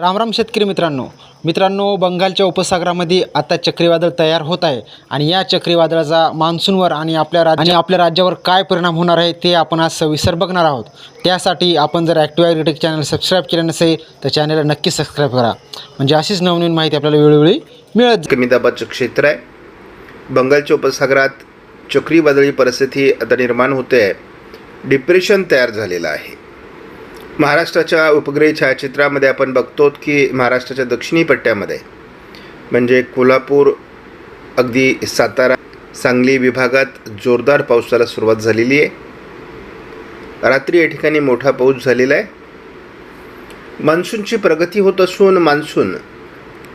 रामराम शेतकरी मित्रांनो. मित्रांनो बंगालच्या उपसागरामध्ये आता चक्रीवादळ तयार होत आहे आणि या चक्रीवादळाचा मान्सूनवर आणि आपल्या राज्य आणि आपल्या राज्यावर काय परिणाम होणार आहे ते आपण आज सविस्तर बघणार आहोत. त्यासाठी आपण जर ॲक्टिव्ह ॲग्रिटेक चॅनल सबस्क्राईब केलं नसेल तर चॅनलला नक्की सबस्क्राईब करा. म्हणजे अशीच नवनवीन माहिती आपल्याला वेळोवेळी मिळत कमी दाबाचं क्षेत्र आहे. बंगालच्या उपसागरात चक्रीवादळी परिस्थिती आता निर्माण होते आहे. डिप्रेशन तयार झालेलं आहे. महाराष्ट्राच्या उपग्रही छायाचित्रामध्ये आपण बघतो की महाराष्ट्राच्या दक्षिणी पट्ट्यामध्ये म्हणजे कोल्हापूर अगदी सातारा सांगली विभागात जोरदार पावसाला सुरुवात झालेली आहे. रात्री या ठिकाणी मोठा पाऊस झालेला आहे. मान्सूनची प्रगती होत असून मान्सून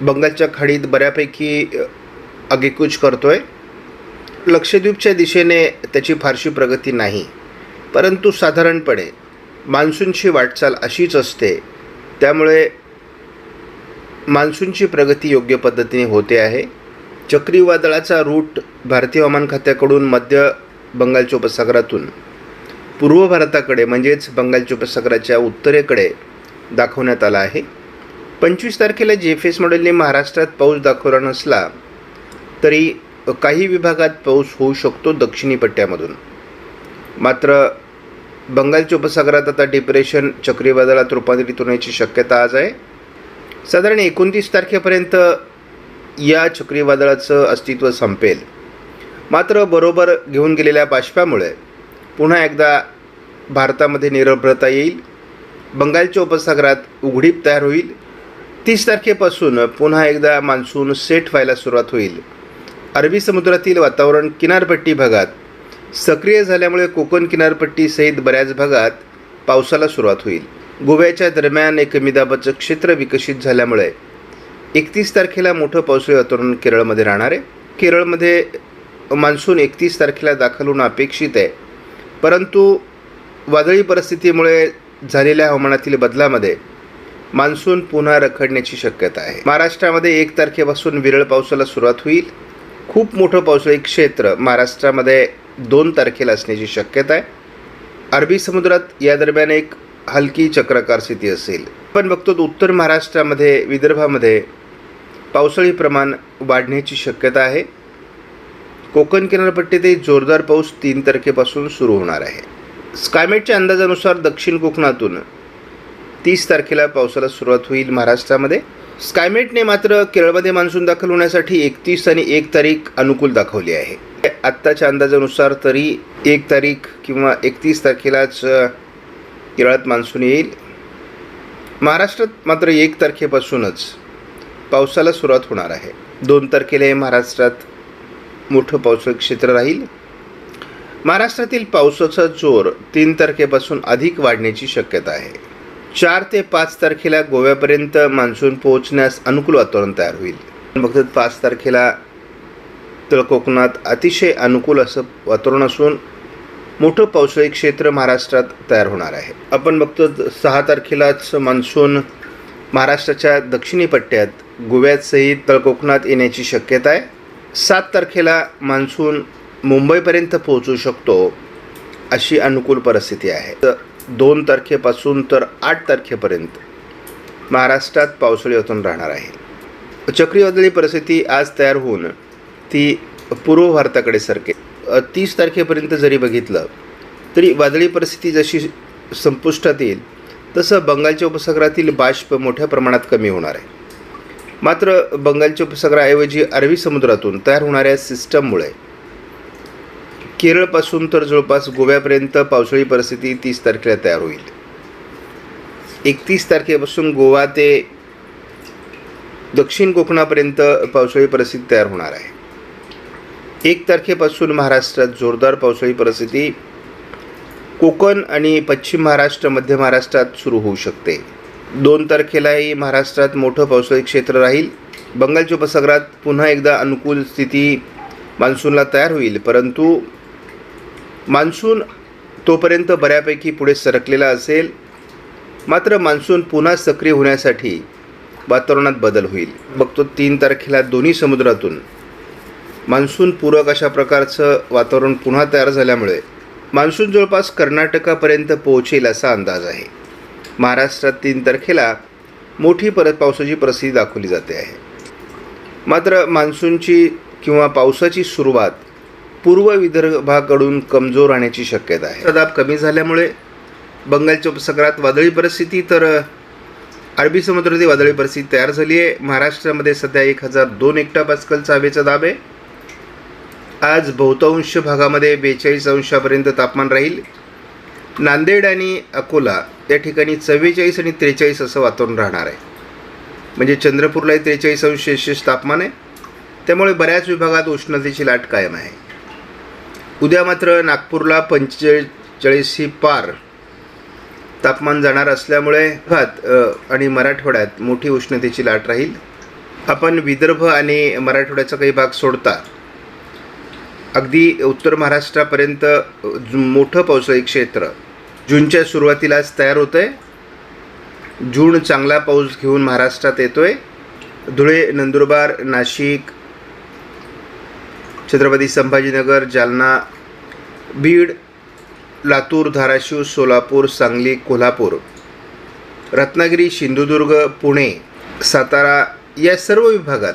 बंगालच्या खाडीत बऱ्यापैकी आगेकूच करतो आहे लक्षद्वीपच्या दिशेने त्याची फारशी प्रगती नाही. परंतु साधारणपणे मान्सूनची वाटचाल अशीच असते. त्यामुळे मान्सूनची प्रगती योग्य पद्धतीने होते आहे. चक्रीवादळाचा रूट भारतीय हवामान खात्याकडून मध्य बंगालच्या उपसागरातून पूर्व भारताकडे म्हणजेच बंगालच्या उपसागराच्या उत्तरेकडे दाखवण्यात आला आहे. पंचवीस तारखेला जी एफ एस मॉडेलने महाराष्ट्रात पाऊस दाखवला नसला तरी काही विभागात पाऊस होऊ शकतो दक्षिणी पट्ट्यामधून. मात्र बंगालच्या उपसागरात आता डिप्रेशन चक्रीवादळात रूपांतरित होण्याची शक्यता आज आहे. साधारण एकोणतीस तारखेपर्यंत या चक्रीवादळाचं अस्तित्व संपेल. मात्र बरोबर घेऊन गेलेल्या बाष्पामुळे पुन्हा एकदा भारतामध्ये निरभ्रता येईल. बंगालच्या उपसागरात उघडीप तयार होईल. तीस तारखेपासून पुन्हा एकदा मान्सून सेट व्हायला सुरुवात होईल. अरबी समुद्रातील वातावरण किनारपट्टी भागात सक्रिय झाल्यामुळे कोकण किनारपट्टीसहित बऱ्याच भागात पावसाला सुरुवात होईल. गोव्याच्या दरम्यान एक मिदाबाचं दाबाचं क्षेत्र विकसित झाल्यामुळे एकतीस तारखेला मोठं पावसाळी वातावरण केरळमध्ये राहणार आहे. केरळमध्ये मान्सून एकतीस तारखेला दाखल होणं अपेक्षित आहे. परंतु वादळी परिस्थितीमुळे झालेल्या हवामानातील बदलामध्ये मान्सून पुन्हा रखडण्याची शक्यता आहे. महाराष्ट्रामध्ये एक तारखेपासून विरळ पावसाला सुरुवात होईल. खूप मोठं पावसाळी क्षेत्र महाराष्ट्रामध्ये दोन तारखेला असण्याची शक्यता आहे. अरबी समुद्रात या दरम्यान एक हलकी चक्राकार स्थिती असेल. आपण बघतो उत्तर महाराष्ट्रामध्ये विदर्भामध्ये पावसाळी प्रमाण वाढण्याची शक्यता आहे. कोकण किनारपट्टीतही जोरदार पाऊस तीन तारखेपासून सुरू होणार आहे. स्कायमेटच्या अंदाजानुसार दक्षिण कोकणातून तीस तारखेला पावसाला सुरुवात होईल महाराष्ट्रामध्ये. स्कायमेटने मात्र केरळमध्ये मान्सून दाखल होण्यासाठी एकतीस आणि एक तारीख अनुकूल दाखवली आहे. आत्ताच्या अंदाजानुसार तरी एक तारीख किंवा एकतीस तारखेलाच केरळात मान्सून येईल. महाराष्ट्रात मात्र एक तारखेपासूनच पावसाला सुरुवात होणार आहे. दोन तारखेला हे महाराष्ट्रात मोठं पावसाळी क्षेत्र राहील. महाराष्ट्रातील पावसाचा जोर तीन तारखेपासून अधिक वाढण्याची शक्यता आहे. चार ते पाच तारखेला गोव्यापर्यंत मान्सून पोहोचण्यास अनुकूल वातावरण तयार होईल. फक्त पाच तारखेला उत्तर कोकणात अतिशय अनुकूल असं वातावरण असून मोठं पावसाळी क्षेत्र महाराष्ट्रात तयार होणार आहे. आपण बघतो सहा तारखेलाच मान्सून महाराष्ट्राच्या दक्षिणी पट्ट्यात गोव्यात तळकोकणात येण्याची शक्यता आहे. सात तारखेला मान्सून मुंबईपर्यंत पोहोचू शकतो अशी अनुकूल परिस्थिती आहे. तर दोन तारखेपासून तर आठ तारखेपर्यंत महाराष्ट्रात पावसाळी वातावरण राहणार आहे. चक्रीवादळी परिस्थिती आज तयार होऊन ती पूर्व भारताकडे सरके तीस तारखेपर्यंत जरी बघितलं तरी वादळी परिस्थिती जशी संपुष्टात येईल तसं बंगालच्या उपसागरातील बाष्प मोठ्या प्रमाणात कमी होणार आहे. मात्र बंगालच्या उपसागराऐवजी अरबी समुद्रातून तयार होणाऱ्या सिस्टममुळे केरळपासून तर जवळपास गोव्यापर्यंत पावसाळी परिस्थिती तीस तारखेला तयार होईल. एकतीस तारखेपासून गोवा ते दक्षिण कोकणापर्यंत पावसाळी परिस्थिती तयार होणार आहे. एक तारखेपासून महाराष्ट्रात जोरदार पावसाळी परिस्थिती. कोकण आणि पश्चिम महाराष्ट्र मध्य महाराष्ट्रात सुरू होऊ शकते. दोन तारखेलाही महाराष्ट्रात मोठं पावसाळी क्षेत्र राहील. बंगालच्या उपसागरात पुन्हा एकदा अनुकूल स्थिती मान्सूनला तयार होईल परंतु मान्सून तोपर्यंत बऱ्यापैकी पुढे सरकलेला असेल. मात्र मान्सून पुन्हा सक्रिय होण्यासाठी वातावरणात बदल होईल. बघतो तीन तारखेला दोन्ही समुद्रातून मान्सून पूरक अशा प्रकारचं वातावरण पुन्हा तयार झाल्यामुळे मान्सून जवळपास कर्नाटकापर्यंत पोहोचेल असा अंदाज आहे. महाराष्ट्रात तीन तारखेला मोठी परत पावसाची परिस्थिती दाखवली जाते आहे. मात्र मान्सूनची किंवा पावसाची सुरुवात पूर्व विदर्भाकडून कमजोर राहण्याची शक्यता आहे. दाब कमी झाल्यामुळे बंगालच्या उपसागरात वादळी परिस्थिती तर अरबी समुद्रातील वादळी परिस्थिती तयार झाली आहे. महाराष्ट्रामध्ये सध्या एक हजार दोन एकटा पास्कलचा हवेचा दाब आहे. आज बहुतांश भागामध्ये बेचाळीस अंशापर्यंत तापमान राहील. नांदेड आणि अकोला या ठिकाणी चव्वेचाळीस आणि त्रेचाळीस असं वातावरण राहणार आहे. म्हणजे चंद्रपूरलाही त्रेचाळीस अंश सेल्सिअस तापमान आहे. त्यामुळे बऱ्याच विभागात उष्णतेची लाट कायम आहे. उद्या मात्र नागपूरला पंचेचाळीसही पार तापमान जाणार असल्यामुळे भात आणि मराठवाड्यात मोठी उष्णतेची लाट राहील. आपण विदर्भ आणि मराठवाड्याचा काही भाग सोडता अगदी उत्तर महाराष्ट्रापर्यंत जु- मोठं पावसाळी क्षेत्र. जूनच्या सुरुवातीलाच तयार होतं आहे जून चांगला पाऊस घेऊन महाराष्ट्रात येतो आहे धुळे नंदुरबार नाशिक छत्रपती संभाजीनगर जालना बीड लातूर धाराशिव सोलापूर सांगली कोल्हापूर रत्नागिरी सिंधुदुर्ग पुणे सातारा या सर्व विभागात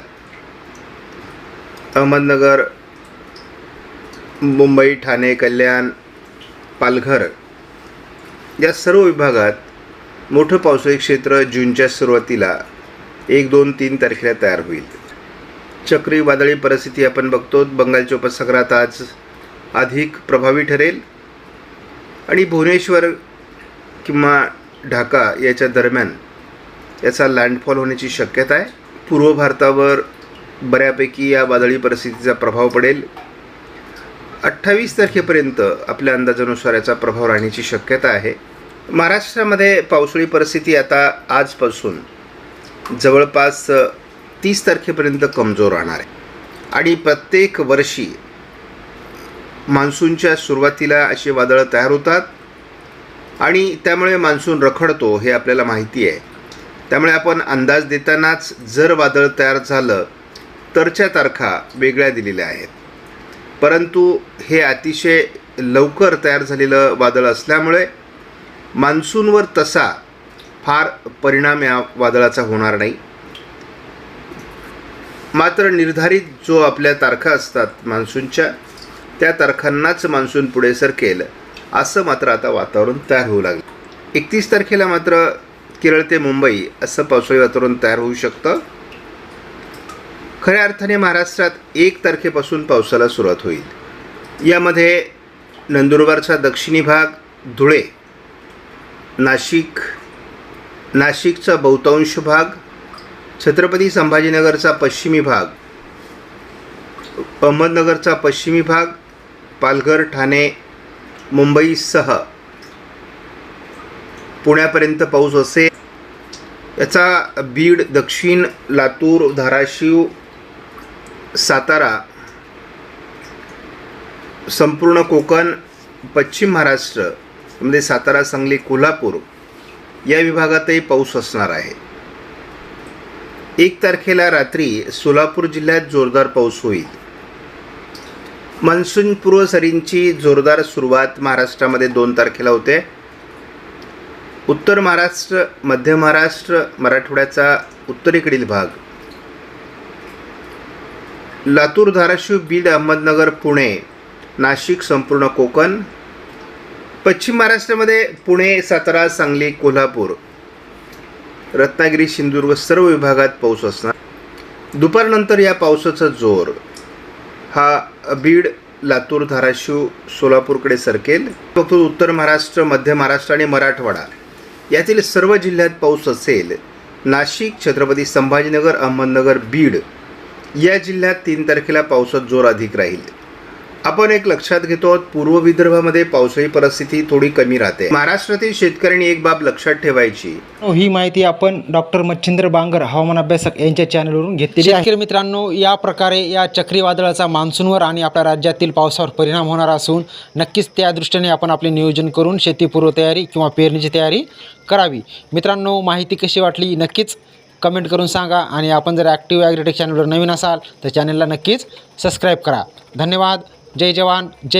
अहमदनगर मुंबई ठाणे कल्याण पालघर या सर्व विभागात मोठं पावसाळी क्षेत्र जूनच्या सुरुवातीला एक दोन तीन तारखेला तयार होईल. चक्री वादळी परिस्थिती आपण बघतो. बंगालच्या उपसागरात आज अधिक प्रभावी ठरेल आणि भुवनेश्वर किंवा ढाका याच्या दरम्यान याचा लँडफॉल होण्याची शक्यता आहे. पूर्व भारतावर बऱ्यापैकी या वादळी परिस्थितीचा प्रभाव पडेल. अठ्ठावीस तारखेपर्यंत आपल्या अंदाजानुसार याचा प्रभाव राहण्याची शक्यता आहे. महाराष्ट्रामध्ये पावसाळी परिस्थिती आता आजपासून जवळपास तीस तारखेपर्यंत कमजोर राहणार आहे. आणि प्रत्येक वर्षी मान्सूनच्या सुरुवातीला असे वादळं तयार होतात आणि त्यामुळे मान्सून रखडतो हे आपल्याला माहिती आहे. त्यामुळे आपण अंदाज देतानाच जर वादळ तयार झालं तरच्या तारखा वेगळ्या दिलेल्या आहेत. परंतु हे अतिशय लवकर तयार झालेलं वादळ असल्यामुळे मान्सूनवर तसा फार परिणाम या वादळाचा होणार नाही. मात्र निर्धारित जो आपल्या तारखा असतात मान्सूनच्या त्या तारखांनाच मान्सून पुढे सरकेल असं मात्र आता वातावरण तयार होऊ लागलं. एकतीस तारखेला मात्र केरळ ते मुंबई असं पावसाळी वातावरण तयार होऊ शकतं. खऱ्या अर्थाने महाराष्ट्रात एक तारखेपासून पावसाला सुरुवात होईल. यामध्ये नंदुरबारचा दक्षिणी भाग धुळे नाशिक नाशिकचा बहुतांश भाग छत्रपती संभाजीनगरचा पश्चिमी भाग अहमदनगरचा पश्चिमी भाग पालघर ठाणे मुंबईसह पुण्यापर्यंत पाऊस असेल. याचा बीड दक्षिण लातूर धाराशिव सातारा संपूर्ण कोकण पश्चिम महाराष्ट्र म्हणजे सातारा सांगली कोल्हापूर या विभागातही पाऊस असणार आहे. एक तारखेला रात्री सोलापूर जिल्ह्यात जोरदार पाऊस होईल. मान्सून पूर्व सरींची जोरदार सुरुवात महाराष्ट्रामध्ये दोन तारखेला होते. उत्तर महाराष्ट्र मध्य महाराष्ट्र मराठवाड्याचा उत्तरेकडील भाग लातूर धाराशिव बीड अहमदनगर पुणे नाशिक संपूर्ण कोकण पश्चिम महाराष्ट्रामध्ये पुणे सातारा सांगली कोल्हापूर रत्नागिरी सिंधुदुर्ग सर्व विभागात पाऊस असणार. दुपारनंतर या पावसाचा जोर. हा बीड लातूर धाराशिव सोलापूरकडे सरकेल. फक्त उत्तर महाराष्ट्र मध्य महाराष्ट्र आणि मराठवाडा यातील सर्व जिल्ह्यात पाऊस असेल. नाशिक छत्रपती संभाजीनगर अहमदनगर बीड या जिल्ह्यात तीन तारखेला पावसात जोर अधिक राहील. आपण एक लक्षात घेतो आहोत पूर्व विदर्भामध्ये पावसाळी परिस्थिती थोडी कमी राहते. महाराष्ट्रातील शेतकऱ्यांनी एक बाब लक्षात ठेवायची. ही माहिती आपण डॉक्टर मच्छिंद्र बांगर हवामान अभ्यासक यांच्या चॅनलवरून घेतलेली आहे. शेतकरी मित्रांनो या प्रकारे या चक्रीवादळाचा मान्सूनवर आणि आपल्या राज्यातील पावसावर परिणाम होणार असून नक्कीच त्या दृष्टीने आपण आपले नियोजन करून शेतीपूर्व तयारी किंवा पेरणीची तयारी करावी. मित्रांनो माहिती कशी वाटली? नक्कीच कमेंट करून सांगा आणि आपण जर ॲक्टिव्ह ॲग्रिटेक चॅनलवर नवीन असाल तर चॅनलला नक्कीच सबस्क्राईब करा. धन्यवाद. जय जवान. जय